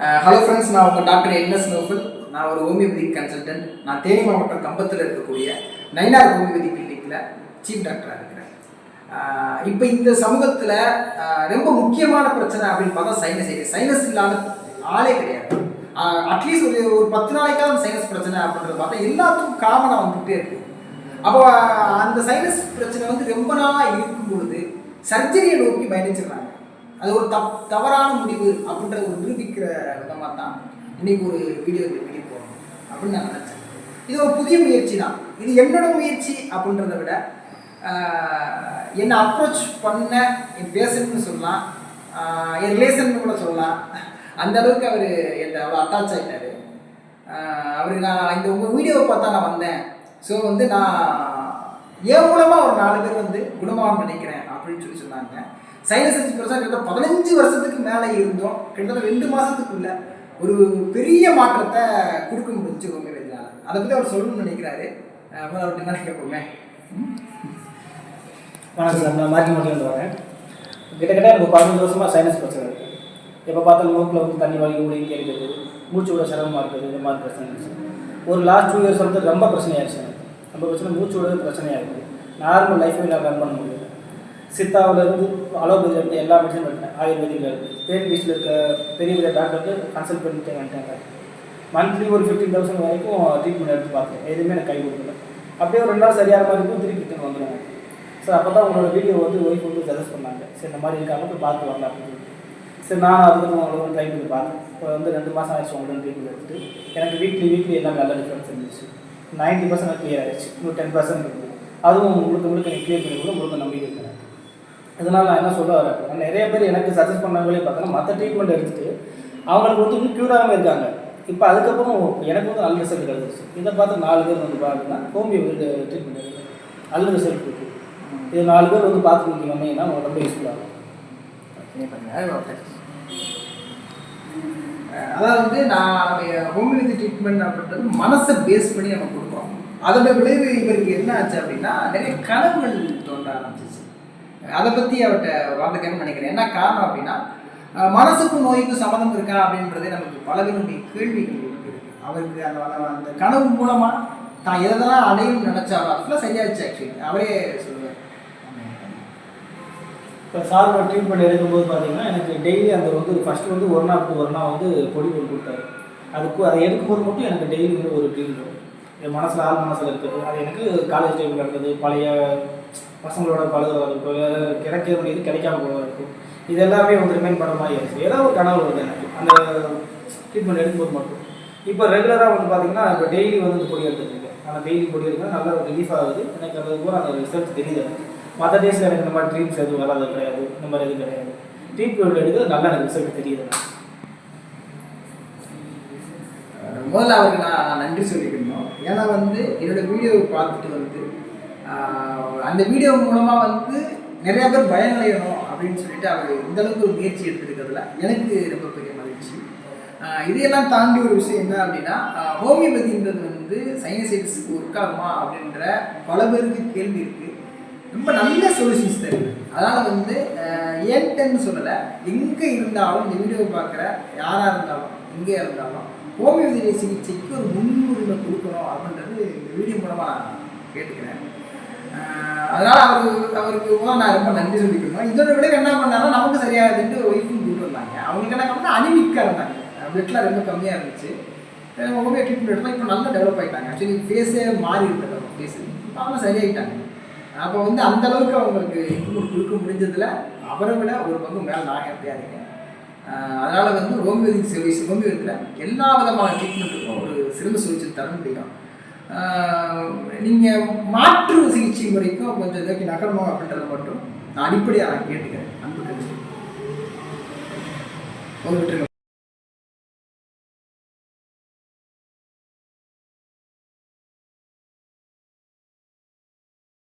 Hello friends நான் உங்கள் doctor NS Nobel. நான் ஒரு ஹோமியோபதி கன்சல்டன்ட் நான் தேனி மாவட்டம் கம்பத்தில் இருக்கக்கூடிய நைனார் ஹோமியோபதி கிளினிக்கில் சீஃப் டாக்டராக இருக்கிறேன். இப்போ இந்த சமூகத்தில் ரொம்ப முக்கியமான பிரச்சனை அப்படின்னு பார்த்தா சைனஸ் சைனஸ் இல்லாத ஆளே கிடையாது. அட்லீஸ்ட் ஒரு ஒரு பத்து நாளைக்காவது சைனஸ் பிரச்சனை அப்படின்றத பார்த்தா எல்லாத்துக்கும் காமனாக வந்துகிட்டே இருக்கு. அப்போ அந்த சைனஸ் பிரச்சனை வந்து ரொம்ப நாளாக இருக்கும் பொழுது சர்ஜரியை நோக்கி பயணிச்சிடுறாங்க அது ஒரு தப் தவறான முடிவு அப்படின்றத ஒரு நிரூபிக்கிற விதமாக தான் இன்னைக்கு ஒரு வீடியோ வெளியே போகணும் அப்படின்னு நான் நினச்சேன். இது ஒரு புதிய முயற்சி தான். இது என்னோட முயற்சி அப்படின்றத விட என்னை அப்ரோச் பண்ண என் பேசணும்னு சொல்லலாம். என் ரிலேஷன் கூட சொல்லலாம். அந்த அளவுக்கு அவர் என்னை அவ்வளோ அட்டாச் ஆகிட்டார் அவர் நான் இந்த உங்கள் வீடியோவை பார்த்தா நான் வந்தேன். ஸோ வந்து நான் என் மூலமாக ஒரு நாலு பேர் வந்து குணமாகணும்னு நினைக்கிறேன் அப்படின்னு சொல்லி சொன்னாங்க. சைனஸ் அஞ்சு பெருசாக கிட்டத்தட்ட பதினஞ்சு வருஷத்துக்கு மேலே இருந்தோம். கிட்டத்தட்ட ரெண்டு மாதத்துக்குள்ள ஒரு பெரிய மாற்றத்தை கொடுக்க முடிஞ்சு உண்மை வெளியால் அதை பற்றி அவர் சொல்லணும்னு நினைக்கிறாரு. அப்புறம் அவர்கிட்ட என்ன கேட்போமே? வணக்கம் சார் நான் மாற்றி மாட்டி வரேன். கிட்டத்தட்ட எனக்கு பதினஞ்சு வருஷமாக சைனஸ் பிரச்சனை இருக்குது எப்போ பார்த்தாலும் மூக்கில் வந்து தண்ணி வலி உடைய கேட்குறது மூச்சு விட சிரமமாக இருக்குது இந்த மாதிரி பிரச்சனை இருந்துச்சு ஒரு லாஸ்ட் டூ இயர்ஸ் வந்து ரொம்ப பிரச்சனையாயிருச்சு ரொம்ப பிரச்சனை மூச்சு விட பிரச்சனையாக இருக்குது நார்மல் லைஃப்பை நான் ரன் பண்ண முடியல. சித்தாவிலேருந்து அலோபதியில் இருக்க எல்லா மெடிசன் எடுத்தேன் ஆயுர்வேதிக்கில் இருக்குது பீச்சில் இருக்க பெரிய பெரிய டாக்டருக்கு கன்சல்ட் பண்ணிட்டு வந்துட்டேன் மந்த்லி ஒரு ஃபிஃப்டீன் தௌசண்ட் வரைக்கும் ட்ரீட்மெண்ட் எடுத்து பார்த்தேன். எதுவுமே எனக்கு கை கொடுக்கல. அப்படியே ஒரு ரெண்டு நாள் சரியான மாதிரி இருக்கும் திருப்பி ரிட்டர்ன் வந்துடுவாங்க சார் அப்போ தான் உங்களோட வீடியோ வந்து ஒய்ஃப் வந்து சஜஸ்ட் பண்ணாங்க. சரி இந்த மாதிரி இருக்காங்க போய் பார்த்து வரலாம் அப்படின்னு சரி நான் அதுக்கு உங்களோட ட்ரை பண்ணி பார்த்தேன். இப்போ வந்து ரெண்டு மாதம் ஆயிடுச்சு உங்களோட ட்ரீட்மெண்ட் எடுத்துட்டு. எனக்கு வீக்லி வீக்லி எல்லாம் நல்ல டிஃப்ரென்ஸ் இருந்துச்சு. நைன்ட்டி பர்சன்ட் கிளியர் ஆயிடுச்சு. இன்னும் டென் பர்சன்ட் இருக்குது அதுவும் உங்களுக்கு உங்களுக்கு எனக்கு கிளியர் பண்ணி கூட உங்களுக்கு நம்பிக்கை இருக்கிறேன். இதனால் நான் என்ன சொல்ல வரேன் நிறைய பேர் எனக்கு சஜஸ்ட் பண்ணவங்களே பார்த்தோன்னா மற்ற ட்ரீட்மெண்ட் எடுத்துட்டு அவங்களுக்கு வந்து இன்னும் க்யூர் ஆகாமல் இருக்காங்க. இப்போ அதுக்கப்புறம் எனக்கு வந்து நல்ல ரிசல்ட் கிடச்சிச்சு இதை பார்த்து நாலு பேர் வந்து பாருங்கன்னா ஹோமியோ ட்ரீட்மெண்ட் எடுத்து நல்ல ரிசல்ட் இருக்குது இது நாலு பேர் வந்து பார்த்து முடிக்க வந்தீங்கன்னா உங்களுக்கு ரொம்ப யூஸ்ஃபுல்லாக இருக்கும் அதாவது வந்து நான் நம்ம ஹோமியோபதி ட்ரீட்மெண்ட் அப்படின்றது மனசை பேஸ் பண்ணி நம்ம கொடுக்குறோம் அதோட விளைவு இவருக்கு என்ன ஆச்சு அப்படின்னா நிறைய கனவுகள் தோன்ற ஆரம்பிச்சிச்சு. அதை பற்றி அவர்கிட்ட வார்த்தை கேட்க நினைக்கிறேன். என்ன காரணம் அப்படின்னா மனசுக்கும் நோய்க்கும் சம்மந்தம் இருக்கா அப்படின்றதே நமக்கு பலவினுடைய கேள்விகள் இருக்குது அவருக்கு அந்த அந்த- கனவு மூலமாக தான் எதெல்லாம் அடையும் நினச்சாரோ அதெல்லாம் சரியாச்சு ஆக்சுவலி அவரே சொல்லுவார். இப்போ சாரோட ட்ரீட்மெண்ட் எடுக்கும்போது பார்த்தீங்கன்னா எனக்கு டெய்லி அந்த வந்து ஃபஸ்ட்டு வந்து ஒரு நாள் ஒரு நாள் வந்து பொடி போட்டு கொடுத்தாரு. அதுக்கு அதை எடுக்கும்போது மட்டும் எனக்கு டெய்லி வந்து ஒரு ட்ரீட்மெண்ட் வரும் என் மனசில் ஆள் மனசில் இருக்குது. அது எனக்கு காலேஜ் டைமில் இருந்தது பழைய பசங்களோட பழகுறதா இருக்கும் கிடைக்க வேண்டியது கிடைக்காம போகிறதா இருக்கும் இது எல்லாமே வந்து ரிமைண்ட் பண்ண மாதிரி ஆயிடுச்சு. ஏதோ ஒரு கனவு வருது எனக்கு. அந்த ட்ரீட்மெண்ட் எடுக்கும்போது மட்டும். இப்போ ரெகுலராக வந்து பார்த்தீங்கன்னா இப்போ டெய்லி வந்து பொடி எடுத்துருக்கேன் ஆனால் டெய்லி பொடி எடுக்க நல்லா ரிலீஃப் ஆகுது எனக்கு அது கூட அந்த ரிசல்ட் தெரியுது மற்ற டேஸில் எனக்கு இந்த மாதிரி ட்ரீம்ஸ் எதுவும் வராது கிடையாது. இந்த மாதிரி எதுவும் கிடையாது. ட்ரீட்மெண்ட் எடுக்கிறது நல்லா எனக்கு ரிசல்ட் தெரியுது முதல்ல அவருக்கு நான் நன்றி சொல்லி ஏன்னா வந்து என்னோட வீடியோவை பார்த்துட்டு வந்து அந்த வீடியோ மூலமாக வந்து நிறைய பேர் பயனடையணும் அப்படின்னு சொல்லிட்டு அவர் இந்த அளவுக்கு ஒரு முயற்சி எடுத்துருக்கிறதுல எனக்கு ரொம்ப பெரிய மகிழ்ச்சி. இதையெல்லாம் தாண்டி ஒரு விஷயம் என்ன அப்படின்னா ஹோமியோபதின்றது வந்து சைனசைட்ஸ்க்கு ஒர்க் ஆகுமா அப்படின்ற பல பேருக்கு கேள்வி இருக்குது ரொம்ப நல்ல சொல்யூஷன்ஸ் தருது அதனால் வந்து ஆஹ் ஏன்ட்டன்னு சொல்லலை எங்கே இருந்தாலும் இந்த வீடியோவை பார்க்குற யாராக இருந்தாலும் எங்கே இருந்தாலும் ஹோமியோபதி சிகிச்சைக்கு ஒரு முன்னுரிமை கொடுக்கணும் அப்படின்றது இந்த வீடியோ மூலமாக கேட்டுக்கிறேன். அதனால் அதனால அவரு அவருக்கு கூட நான் ரொம்ப நன்றி சொல்லிக்கணும் இதோட விட என்ன பண்ணாலும் நமக்கு சரியாகுதுன்ட்டு ஒய்ஃபும் கூட்டு வந்தாங்க அவங்களுக்கு என்ன பண்ணால் அனிமிக்காக இருந்தாங்க பிளட்லாம் ரொம்ப கம்மியாக இருந்துச்சு. ஹோமியோ ட்ரீட்மெண்ட் எடுத்தால் இப்போ நல்லா டெவலப் ஆகிட்டாங்க ஆக்சுவலி ஃபேஸே மாறி இருந்தது அவங்க ஃபேஸ் அவங்க சரியாயிட்டாங்க. அப்போ வந்து அந்த அளவுக்கு அவங்களுக்கு இம்ப்ரூவ் கொடுக்க முடிஞ்சதுல அவரை விட ஒரு பங்கு மேலே நான் ஹாப்பியாக இருக்கேன். அதனால் வந்து ஹோமியோபதி சர்வீஸ் ஹோமியோபதியில் எல்லா விதமான ட்ரீட்மெண்ட்டுக்கும் ஒரு சிறந்த சிகிச்சை தர முடியும் நீங்கள் மாற்று சிகிச்சை முறைக்கும் கொஞ்சம் இதற்கு நகரணும் அப்படின்றத மட்டும் நான் அடிப்படையாக நான் கேட்டுக்கிறேன். அன்பு ஒரு